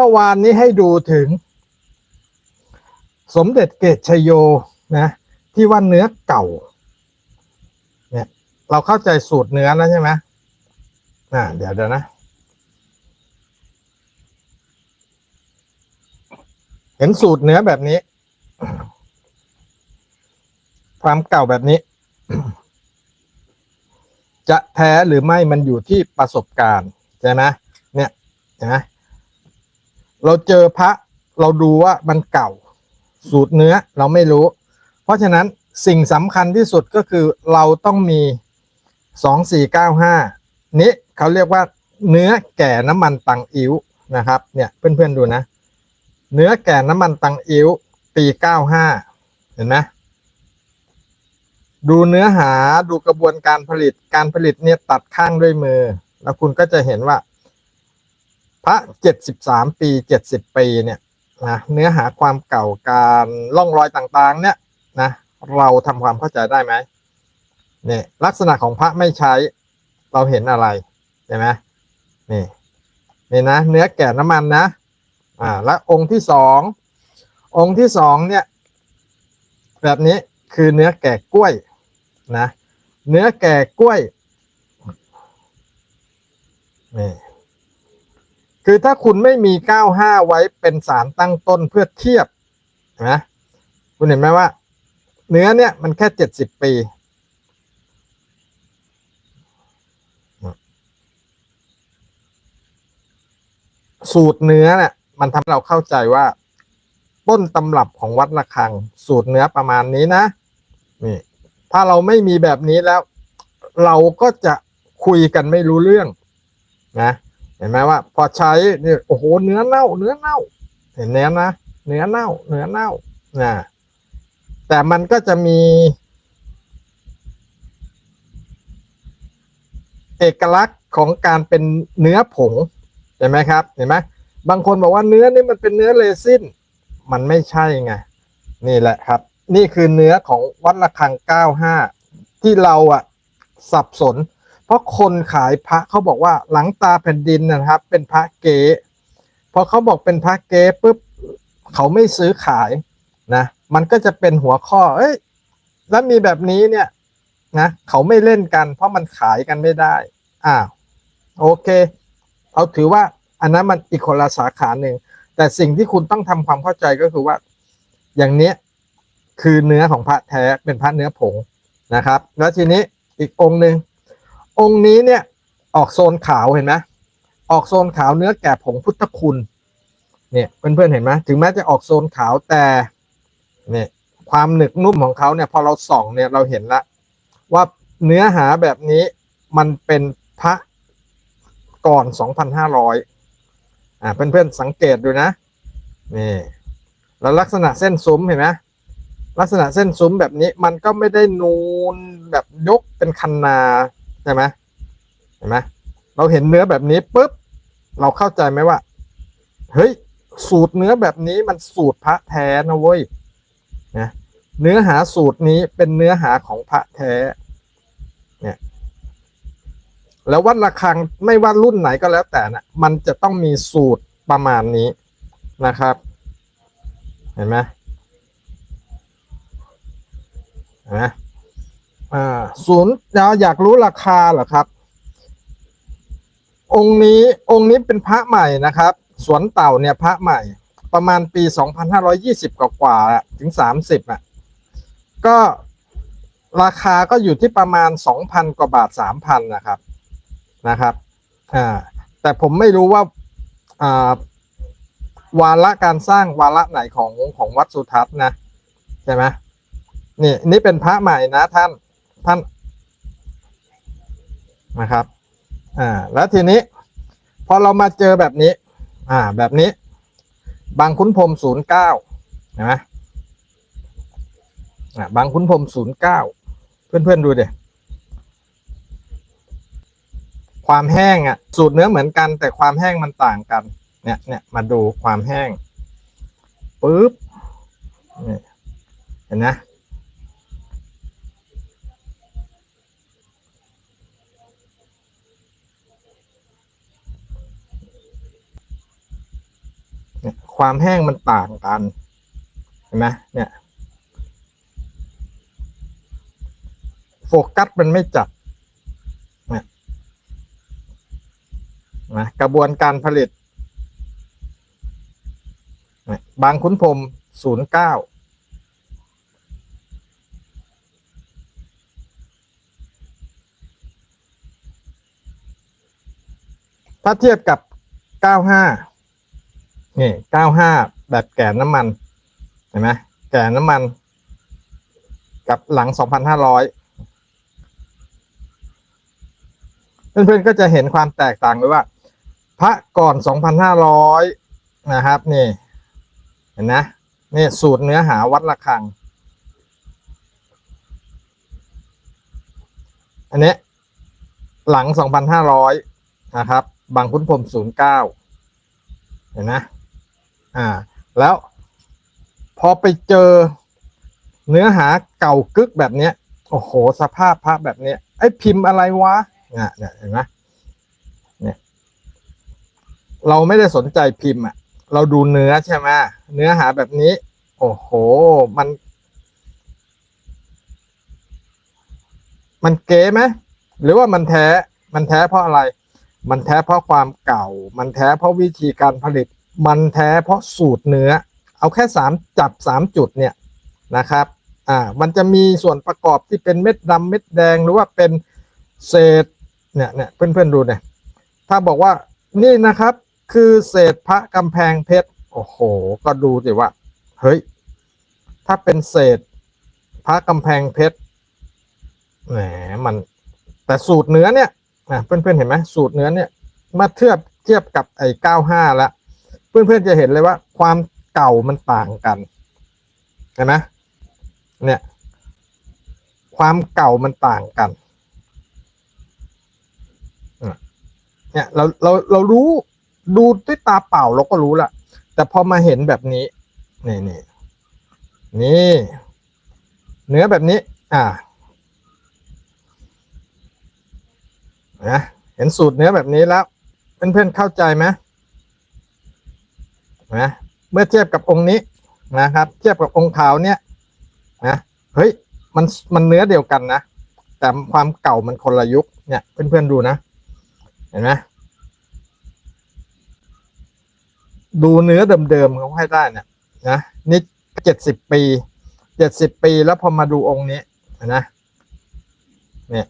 เมื่อวานนี้ให้ดูถึง สมเด็จเกตชโยนะ ที่ว่าเนื้อเก่า เนี่ย เราเข้าใจสูตรเนื้อแล้วใช่ไหมอ่าเดี๋ยวเดี๋ยวนะ เห็นสูตรเนื้อแบบนี้ ความเก่าแบบนี้ จะแท้หรือไม่มันอยู่ที่ประสบการณ์ ใช่ไหมเนี่ยเห็นไหม เราเจอพระเราดูว่ามันเก่า สูตรเนื้อเราไม่รู้ เพราะฉะนั้นสิ่งสำคัญที่สุดก็คือเราต้องมีสองสี่เก้าห้านี้เขาเรียกว่าเนื้อแก่น้ำมันตังอิ้วนะครับเนี่ยเพื่อนๆดูนะ เนื้อแก่น้ำมันตังอิ้วปีเก้าห้าเห็นไหมดูเนื้อหาดูกระบวนการผลิตการผลิตเนี่ยตัดข้างด้วยมือ แล้วคุณก็จะเห็นว่า ระเจ็ดสิบสามปีเจ็ดสิบปีเนี่ยนะเนื้อหาความเก่าการล่องรอยต่างๆ เนี่ยนะเราทำความเข้าใจได้ไหมเนี่ยลักษณะของพระไม่ใช้เราเห็นอะไรเห็นไหมนี่นี่นะเนื้อแก่น้ำมันนะอ่าแล้วองค์ที่สององค์ที่สองเนี่ยแบบนี้คือเนื้อแก่กล้วยนะเนื้อแก่กล้วยนี่ คือถ้าคุณไม่มี 95 ไว้เป็นสารตั้งต้นเพื่อเทียบนไหมคุณเห็นไหมว่า เนื้อเนี่ยมันแค่ 70 ปีสูตรเนื้อเนี่ยมันทำให้เราเข้าใจว่า ต้นตำรับของวัดระฆัง สูตรเนื้อประมาณนี้นะนี่ถ้าเราไม่มีแบบนี้แล้ว เราก็จะคุยกันไม่รู้เรื่องนะ เห็นไหมว่า พอใช้เนี่ยโอ้โหเนื้อเน่า เนื้อเน่า เห็นเนี้ยนะเนื้อเน่า เนื้อเน่านะแต่มันก็จะมี เอกลักษณ์ของการเป็นเนื้อผงเห็นไหมครับ เห็นไหมบางคนบอกว่าเนื้อนี่มันเป็นเนื้อเรซินมันไม่ใช่ไงนี่แหละครับ นี่คือเนื้อของวัดระฆัง 95 ที่เราอะสับสน เพราะคนขายพระเขาบอกว่าหลังตาแผ่นดินนะครับ เป็นพระเก๋พอเขาบอกเป็นพระเก๋ปุ๊บเขาไม่ซื้อขายนะมันก็จะเป็นหัวข้อ เอ้ยแล้วมีแบบนี้เนี่ยนะเขาไม่เล่นกัน เพราะมันขายกันไม่ได้อ่าโอเค เอาถือว่าอันนั้นมันอีกคนละสาขาหนึ่งแต่สิ่งที่คุณต้องทำความเข้าใจก็คือว่า อย่างเนี้ยคือเนื้อของพระแท้เป็นพระเนื้อผงนะครับ แล้วทีนี้อีกองค์หนึ่ง องค์นี้เนี่ยออกโซนขาวเห็นไหมออกโซนขาวเนื้อแก่ผงพุทธคุณเนี่ยเพื่อนๆเห็นไหมถึงแม้จะออกโซนขาวแต่เนี่ยความหนึกนุ่มของเขาเนี่ยพอเราส่องเนี่ยเราเห็นละว่าเนื้อหาแบบนี้มันเป็นพระก่อน 2,500 อ่าเพื่อนๆสังเกตดูนะนี่แล้วลักษณะเส้นซุ้มเห็นไหมลักษณะเส้นซุ้มแบบนี้มันก็ไม่ได้นูนแบบยกเป็นคันนา ช่ไหมเห็นไหมเราเห็นเนื้อแบบนี้ปุ๊บเราเข้าใจไหมว่า เฮ้ย สูตรเนื้อแบบนี้มันสูตรพระแท้นะเว้ยนะเนื้อหาสูตรนี้เป็นเนื้อหาของพระแท้ เนี่ย แล้ววัดระฆังไม่ว่ารุ่นไหนก็แล้วแต่นะมันจะต้องมีสูตรประมาณนี้นะครับ เห็นไหมเห็นไหม อ่าศูนย์เราอยากรู้ราคาเหรอครับ องค์นี้องค์นี้เป็นพระใหม่นะครับ สวนเต่าเนี่ยพระใหม่ ประมาณปี 2520 กว่ากว่าถึง 30อะก็ราคาก็อยู่ที่ประมาณ 2,000 กว่าบาท 3,000 นะครับนะครับอ่าแต่ผมไม่รู้ว่าอ่าวาระการสร้างวาระไหนของของวัดสุทัศน์นะ ใช่ไหมนี่นี่เป็นพระใหม่นะท่าน ท่านนะครับ อ่า แล้วทีนี้ พอเรามาเจอแบบนี้ อ่า แบบนี้ บางคุ้นพรมศูนย์เก้าเห็นไหมอ่าบางคุ้นพรมศูนย์เก้าเพื่อนๆดูเดี๋ยความแห้งอะ สูตรเนื้อเหมือนกัน แต่ความแห้งมันต่างกัน เนี่ยเนี่ยมาดูความแห้งปุ๊บเห็นนะ ความแห้งมันต่างกันเห็นไหมเนี่ยโฟกัสมันไม่จับนี่ยนะกระบวนการผลิตนี่ยบางขุนพรมศูนย์เก้าถ้าเทียบกับ 95 นี่95แบบแก่น้ำมัน เห็นไหมแก่น้ำมัน กับหลัง2,500เพื่อนๆก็จะเห็นความแตกต่างเลยว่า พระก่อน2,500นะครับ นี่ เห็นนะนี่สูตรเนื้อหาวัดระฆัง อันนี้หลัง 2,500 นะครับ บางขุนพรหม09 เห็นนะ อ่า แล้วพอไปเจอเนื้อหาเก่ากึกแบบเนี้ย โอ้โห สภาพพระแบบเนี้ยไอ้พิมพ์อะไรวะเนี่ยเนี่ยเห็นไหมเนี่ย เราไม่ได้สนใจพิมพ์อะ เราดูเนื้อใช่ไหมเนื้อหาแบบนี้ โอ้โห มัน มันเก๋ไหมหรือว่ามันแท้ มันแท้เพราะอะไร มันแท้เพราะความเก่า มันแท้เพราะวิธีการผลิต มันแท้เพราะสูตรเนื้อ เอาแค่สามจับสามจุดเนี่ยนะครับอ่ามันจะมีส่วนประกอบที่เป็นเม็ดดำเม็ดแดงหรือว่าเป็นเศษเนี่ยเนี่ยเพื่อนๆดูเนี่ยถ้าบอกว่านี่นะครับคือเศษพระกำแพงเพชรโอ้โห ก็ดูสิว่า เฮ้ย ถ้าเป็นเศษพระกำแพงเพชรแหมมัน แต่สูตรเนื้อเนี่ยนะเพื่อนๆเห็นไหมสูตรเนื้อเนี่ยมาเทียบเทียบกับไอ้เก้าห้าล้ว เพื่อนๆจะเห็นเลยว่า ความเก่ามันต่างกันเห็นไหมเนี่ย ความเก่ามันต่างกันเนี่ยเราเราเรารู้ดูด้วยตาเปล่าเราก็รู้ละแต่พอมาเห็นแบบนี้นี่นี่นี่เนื้อแบบนี้ อ่านะเห็นสูตรเนื้อแบบนี้แล้วเพื่อนๆเข้าใจไหม นะเมื่อเทียบกับองค์นี้นะครับ เทียบกับองค์ขาวเนี่ยนะเฮ้ยมันมันเนื้อเดียวกันนะ แต่ความเก่ามันคนละยุคเนี่ยเพื่อนๆดูนะ เห็นไหมดูเนื้อเดิมๆเขาให้ได้เนี่ยนะนี่เจ็ดสิบปีเจ็ดสิบปีแล้วพอมาดูองค์นี้นะเนี่ย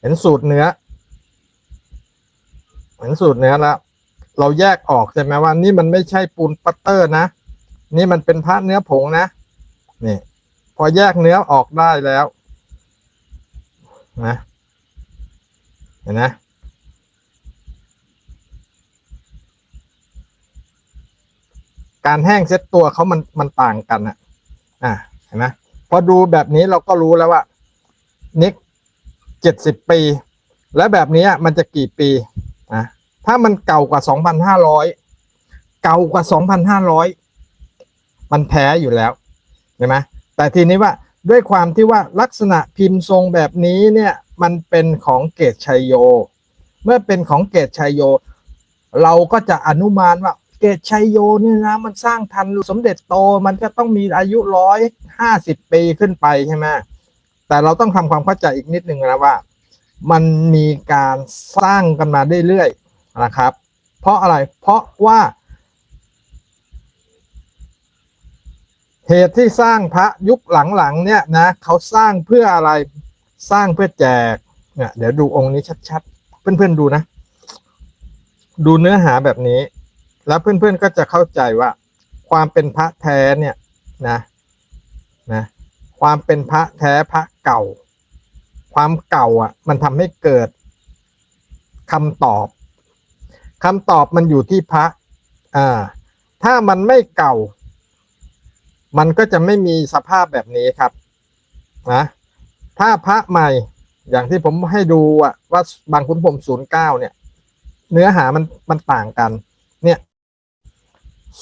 เห็นสูตรเนื้อ เห็นสูตรเนื้อแล้วเราแยกออกใช่ไหมว่านี่มันไม่ใช่ปูนปัตเตอร์นะ นี่มันเป็นพระเนื้อผงนะนี่ พอแยกเนื้อออกได้แล้วนะเห็นนะการแห้งเซ็ตตัวเขามันมันต่างกันอะอะเห็นไหมพอดูแบบนี้เราก็รู้แล้วว่านิกเจ็ดสิบปี และแบบนี้มันจะกี่ปี ถ้ามันเก่ากว่าสองพันห้าร้อยเก่ากว่าสองพันห้าร้อยมันแพ้อยู่แล้วเห็นไหมแต่ทีนี้ว่าด้วยความที่ว่าลักษณะพิมพ์ทรงแบบนี้เนี่ยมันเป็นของเกตชัยโย เมื่อเป็นของเกตชัยโย เราก็จะอนุมานว่าเกตชัยโยเนี่ยนะมันสร้างทันสมเด็จโตมันก็ต้องมีอายุร้อยห้าสิบปีขึ้นไปใช่ไหมแต่เราต้องทำความเข้าใจอีกนิดนึงนะว่า มันมีการสร้างกันมาเรื่อยๆ นะครับ เพราะอะไรเพราะว่า เหตุที่สร้างพระยุคหลังๆเนี่ยนะเขาสร้างเพื่ออะไรสร้างเพื่อแจกเนี่ยเดี๋ยวดูองค์นี้ชัดๆ เพื่อนๆดูนะ ดูเนื้อหาแบบนี้ แล้วเพื่อนๆก็จะเข้าใจว่า ความเป็นพระแท้เนี่ยนะนะความเป็นพระแท้พระเก่า ความเก่าอะ มันทำให้เกิดคำตอบ คำตอบมันอยู่ที่พระ อ่า ถ้ามันไม่เก่า มันก็จะไม่มีสภาพแบบนี้ครับ นะ ถ้าพระใหม่ อย่างที่ผมให้ดูอะว่าบางคุณผมศูนย์เก้าเนี่ย เนื้อหามันมันต่างกัน เนี่ย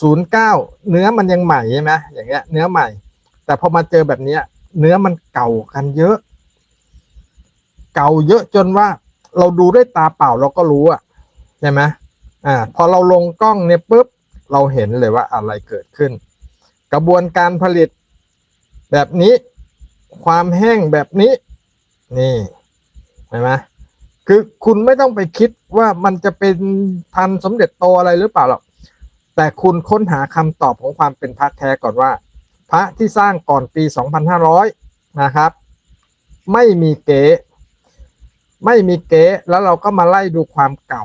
ศูนย์เก้าเนื้อมันยังใหม่ใช่ไหมอย่างเงี้ย เนื้อใหม่ แต่พอมาเจอแบบเนี้ย เนื้อมันเก่ากันเยอะ เก่าเยอะจนว่าเราดูด้วยตาเปล่าเราก็รู้อะใช่ไหม อ่าพอเราลงกล้องเนี่ยปุ๊บเราเห็นเลยว่าอะไรเกิดขึ้น กระบวนการผลิตแบบนี้ ความแห้งแบบนี้ นี่เห็นไหมคือคุณไม่ต้องไปคิดว่ามันจะเป็นพันสมเด็จโตอะไรหรือเปล่าหรอกแต่คุณค้นหาคำตอบของความเป็นพระแท้ก่อนว่า พระที่สร้างก่อนปี 2500 นะครับ ไม่มีเก๋ ไม่มีเก๋แล้วเราก็มาไล่ดูความเก่า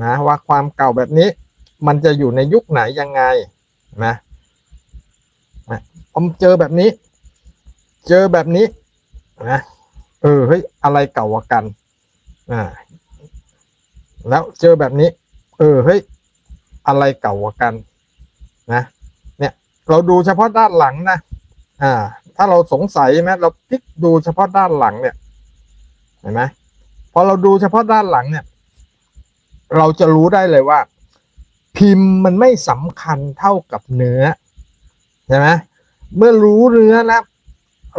นะว่าความเก่าแบบนี้ มันจะอยู่ในยุคไหนยังไงนะนะผมเจอแบบนี้ เจอแบบนี้นะเออเฮ้ยอะไรเก่ากว่ากันอ่าแล้วเจอแบบนี้ เออเฮ้ยอะไรเก่ากว่ากันนะเนี่ยเราดูเฉพาะด้านหลังนะอ่า ถ้าเราสงสัยไหมเราพลิกดูเฉพาะด้านหลังเนี่ยเห็นไหมพอเราดูเฉพาะด้านหลังเนี่ย เราจะรู้ได้เลยว่า พิมพ์มันไม่สำคัญเท่ากับเนื้อใช่ไหมเมื่อรู้เนื้อนะ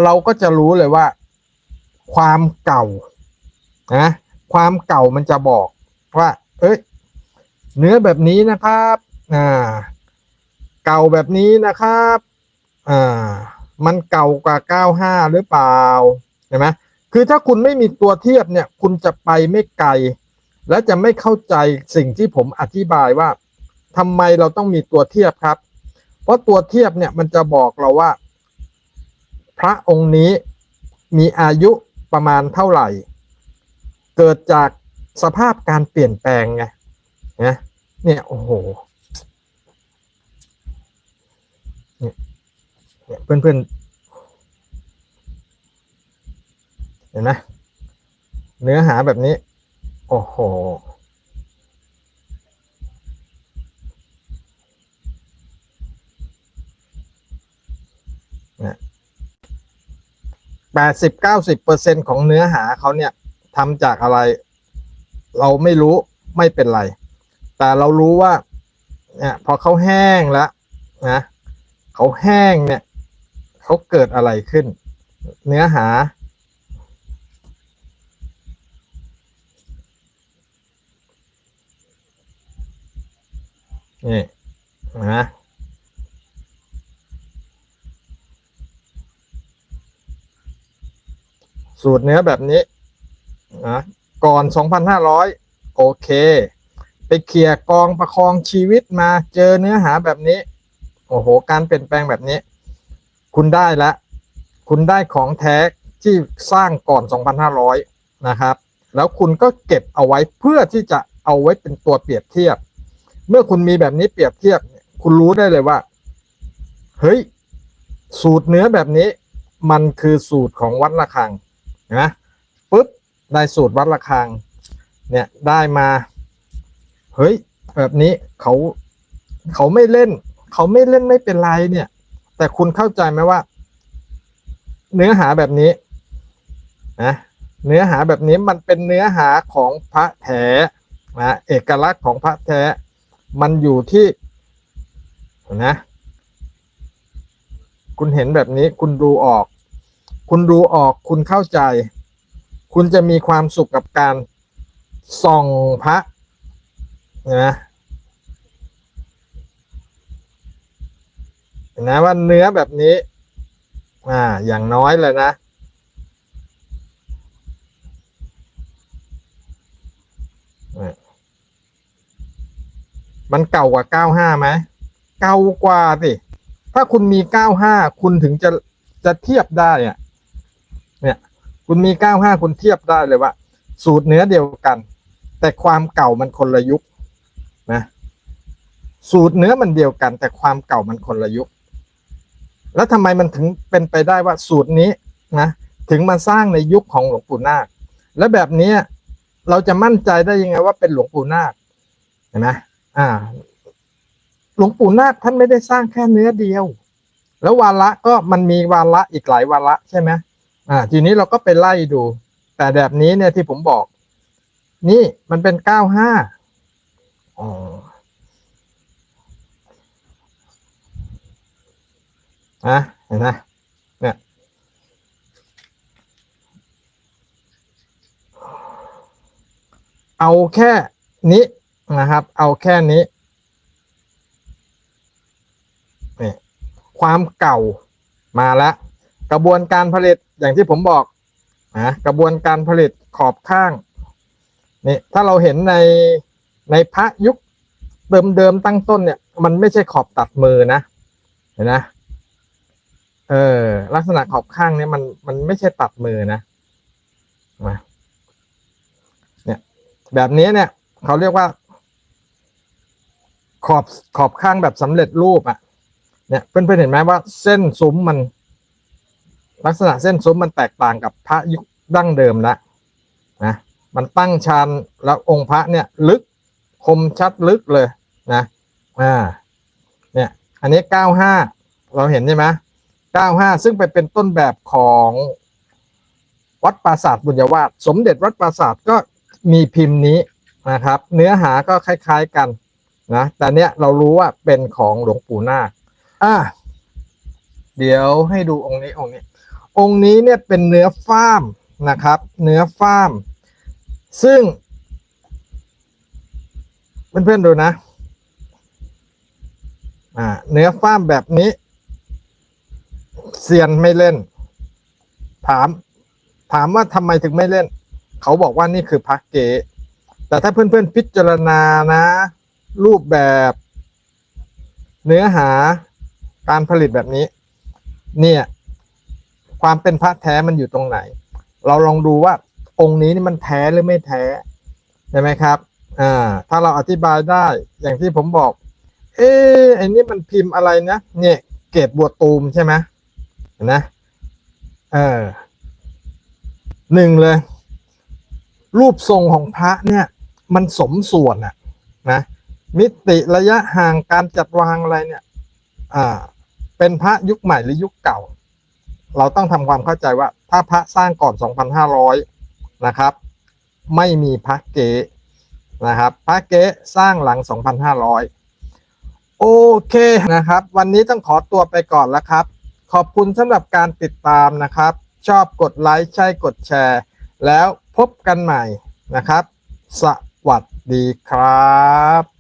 เราก็จะรู้เลยว่า ความเก่านะความเก่ามันจะบอกว่า เอ้ยเนื้อแบบนี้นะครับอ่าเก่าแบบนี้นะครับอ่ามันเก่ากว่า 95 หรือเปล่าเห็นไหมคือถ้าคุณไม่มีตัวเทียบเนี่ย คุณจะไปไม่ไกล และจะไม่เข้าใจสิ่งที่ผมอธิบายว่าทำไมเราต้องมีตัวเทียบครับ เพราะตัวเทียบเนี่ยมันจะบอกเราว่า พระองค์นี้มีอายุประมาณเท่าไหร่ เกิดจากสภาพการเปลี่ยนแปลงไงนะเนี่ยโอ้โหเนี่ยเพื่อนเพื่อนๆเห็นไหมเนื้อหาแบบนี้ โอ้โห แปดสิบเก้าสิบเปอร์เซ็นของเนื้อหาเขาเนี่ยทำจากอะไร เราไม่รู้ไม่เป็นไร แต่เรารู้ว่า เนี่ยพอเขาแห้งแล้วนะเขาแห้งเนี่ยเขาเกิดอะไรขึ้น เนื้อหา นี่นะสูตรเนื้อแบบนี้นะก่อน 2,500 โอเค ไปเคลียร์กองประคองชีวิตมาเจอเนื้อหาแบบนี้ โอ้โห การเปลี่ยนแปลงแบบนี้ คุณได้แล้วคุณได้ของแท้ที่สร้างก่อน 2,500 นะครับ แล้วคุณก็เก็บเอาไว้เพื่อที่จะเอาไว้เป็นตัวเปรียบเทียบ เมื่อคุณมีแบบนี้เปรียบเทียบ คุณรู้ได้เลยว่า เฮ้ย สูตรเนื้อแบบนี้ มันคือสูตรของวัดระฆังนะปุ๊บได้สูตรวัดระฆัง เนี่ยได้มา เฮ้ย แบบนี้เขาเขาไม่เล่น เขาไม่เล่นไม่เป็นไรเนี่ย แต่คุณเข้าใจไหมว่า เนื้อหาแบบนี้นะเนื้อหาแบบนี้มันเป็นเนื้อหาของพระแท้นะเอกลักษณ์ของพระแท้ มันอยู่ที่นะ คุณเห็นแบบนี้คุณดูออก คุณดูออกคุณเข้าใจ คุณจะมีความสุขกับการส่องพระเห็นไหมเห็นไหมว่าเนื้อแบบนี้ อ่า อย่างน้อยเลยนะ มันเก่ากว่า95ไหมเก่ากว่าสิถ้าคุณมี95คุณถึงจะจะเทียบได้อะเนี่ย คุณมี95คุณเทียบได้เลยว่า สูตรเนื้อเดียวกัน แต่ความเก่ามันคนละยุคนะสูตรเนื้อมันเดียวกัน แต่ความเก่ามันคนละยุค แล้วทำไมมันถึงเป็นไปได้ว่าสูตรนี้นะถึงมาสร้างในยุคของหลวงปู่นาค และแบบนี้เราจะมั่นใจได้ยังไงว่าเป็นหลวงปู่นาคเห็นไหม อ่า หลวงปู่นาคท่านไม่ได้สร้างแค่เนื้อเดียว แล้ววาระก็มันมีวาระอีกหลายวาระใช่ไหมอ่า ทีนี้เราก็ไปไล่ดู แต่แบบนี้เนี่ยที่ผมบอก นี่มันเป็นเก้าห้าอ๋อนะเห็นไหมเนี่ยเอาแค่นี้ นะครับ เอาแค่นี้นี่ความเก่ามาแล้วกระบวนการผลิตอย่างที่ผมบอกนะกระบวนการผลิตขอบข้างนี่ถ้าเราเห็นในในพระยุคเดิมๆตั้งต้นเนี่ย มันไม่ใช่ขอบตัดมือนะเห็นนะเออลักษณะขอบข้างเนี่ยมันมันไม่ใช่ตัดมือนะมาเนี่ยแบบนี้เนี่ยเขาเรียกว่า ขอบขอบข้างแบบสำเร็จรูปอะ่ะ เนี่ยเพื่อนๆเห็นไหมว่าเส้นซุ้มมัน ลักษณะเส้นซุ้มมันแตกต่างกับพระยุคดั้งเดิมล้วนะมันตั้งชันแล้วองค์พระเนี่ยลึกคมชัดลึกเลยนะอ่าเนี่ยอันนี้เก้าห้าเราเห็นใช่ไหมเก้าห้าซึ่งไปเป็นต้นแบบของวัดปราสาทบุญยวาสสมเด็จวัดปราสาทก็มีพิมพ์นี้นะครับ เนื้อหาก็คล้าย ๆกัน นะแต่เนี้ยเรารู้ว่าเป็นของหลวงปู่นาคอ่าเดี๋ยวให้ดูองค์นี้องค์นี้ องค์นี้เนี่ยเป็นเนื้อฟ้ามนะครับ เนื้อฟ้าม ซึ่งเพื่อนๆดูนะ อ่า เนื้อฟ้ามแบบนี้เซียนไม่เล่น ถาม ถามว่าทำไมถึงไม่เล่น เขาบอกว่านี่คือพักเกแต่ถ้าเพื่อนๆพิจารณานะ รูปแบบ เนื้อหาการผลิตแบบนี้ เนี่ย ความเป็นพระแท้มันอยู่ตรงไหน เราลองดูว่าองค์นี้นี่มันแท้หรือไม่แท้ใช่ไหมครับ อ่า ถ้าเราอธิบายได้อย่างที่ผมบอก เอ๊ะไอ้นี่มันพิมพ์อะไรนะเนี่ย เกตบัวตูมใช่ไหมนนะเออหนึ่งเลย รูปทรงของพระเนี่ย มันสมส่วนอะนะ มิติระยะห่างการจัดวางอะไรเนี่ย อ่า เป็นพระยุคใหม่หรือยุคเก่า เราต้องทำความเข้าใจว่า ถ้าพระสร้างก่อน 2,500 นะครับ ไม่มีพระเก๋นะครับ พระเก๋สร้างหลัง 2,500 โอเคนะครับ วันนี้ต้องขอตัวไปก่อนแล้วครับ ขอบคุณสำหรับการติดตามนะครับ ชอบกดไลค์ใช่กดแชร์ แล้วพบกันใหม่นะครับ สวัสดีครับ